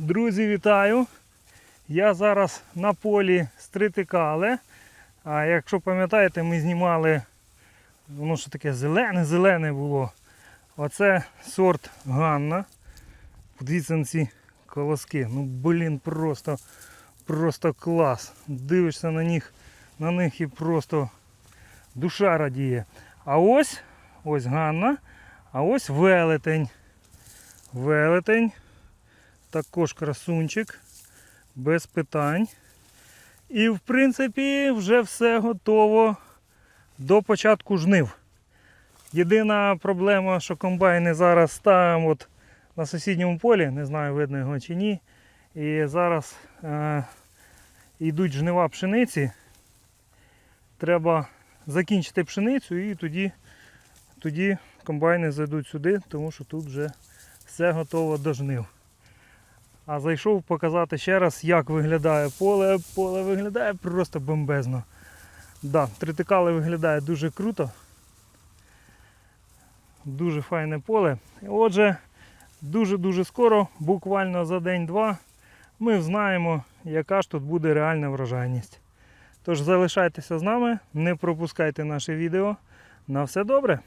Друзі, вітаю! Я зараз на полі стритикале. А якщо пам'ятаєте, ми знімали, воно що таке зелене-зелене було. Оце сорт Ганна. Подивіться на ці колоски. Ну блін, просто, просто клас. Дивишся на них, на них і просто душа радіє. А ось ось Ганна, а ось велетень. Велетень. Також красунчик. Без питань. І в принципі вже все готово до початку жнив. Єдина проблема, що комбайни зараз ставимо от на сусідньому полі, не знаю, видно його чи ні. І зараз е, йдуть жнива пшениці. Треба закінчити пшеницю і тоді, тоді комбайни зайдуть сюди, тому що тут вже все готово до жнив. А зайшов показати ще раз, як виглядає поле. Поле виглядає просто бомбезно. Да, тритикали виглядає дуже круто. Дуже файне поле. Отже, дуже-дуже скоро, буквально за день-два, ми знаємо, яка ж тут буде реальна врожайність. Тож залишайтеся з нами, не пропускайте наше відео. На все добре!